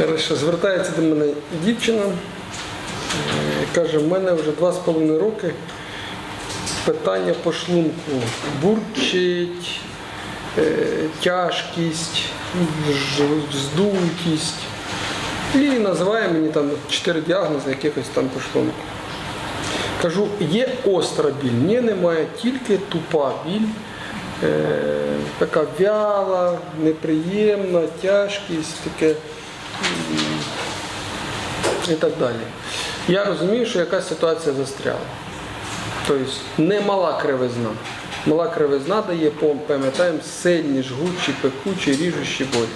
Хорошо, звертається до мене дівчина. е, Каже, в мене вже два з половиною роки питання по шлунку. Бурчить, е, тяжкість, вздутість. І називає мені там чотири діагнози якихось там по шлунку. Кажу, є остра біль, ні, немає, тільки тупа біль, е, така вяла, неприємна, тяжкість, таке і так далі. Я розумію, що якась ситуація застряла. Тобто немала кривизна. Мала кривизна дає, пам'ятаємо, сильні, жгучі, пекучі, ріжучі болі.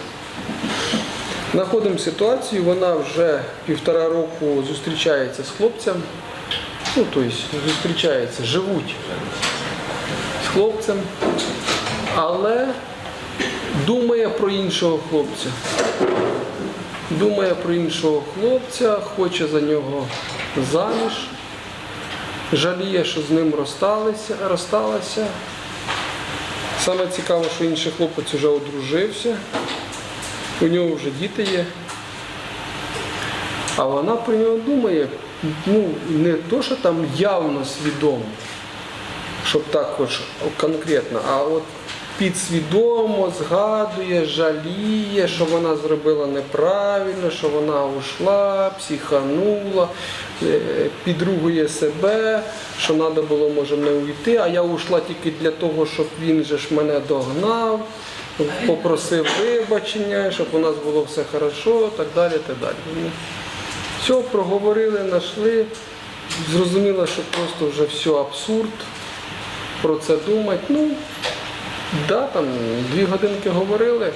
Знаходимо ситуацію, вона вже півтора року зустрічається з хлопцем. Ну, тобто зустрічається, живуть з хлопцем, але думає про іншого хлопця. Думає про іншого хлопця, хоче за нього заміж, жаліє, що з ним розсталися, розсталася. Саме цікаво, що інший хлопець вже одружився, у нього вже діти є. А вона про нього думає, ну, не то, що там явно свідомо, щоб так хоч конкретно, а от підсвідомо згадує, жаліє, що вона зробила неправильно, що вона ушла, психанула, е, підругує себе, що треба було, може, не уйти, а я ушла тільки для того, щоб він же ж мене догнав, попросив вибачення, щоб у нас було все хорошо, так далі. так далі. Ну, все, проговорили, знайшли. Зрозуміло, що просто вже все абсурд. Про це думати. Ну, да, там дві годинки говорили,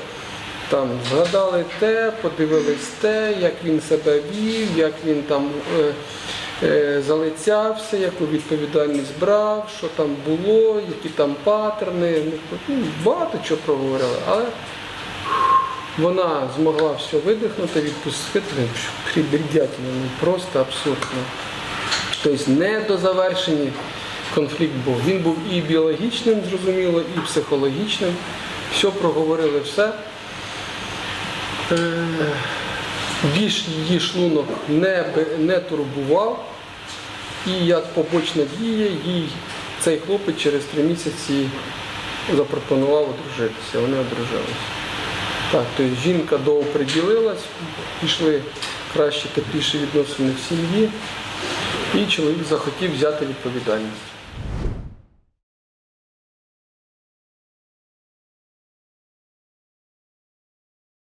там згадали те, подивились те, як він себе вів, як він там е, е, залицявся, яку відповідальність брав, що там було, які там паттерни. Ну, багато чого проговорили, але вона змогла все видихнути, відпустити. Прибрідятина, ну просто абсурдно. Тобто не до завершення конфлікт був. Він був і біологічним, зрозуміло, і психологічним. Все проговорили все. Е, Більш її шлунок не, не турбував. І як побочна дія, їй цей хлопець через три місяці запропонував одружитися. Вони одружилися. Так, тобто жінка дооприділилась, пішли краще, тепліші відносини в сім'ї, і чоловік захотів взяти відповідальність.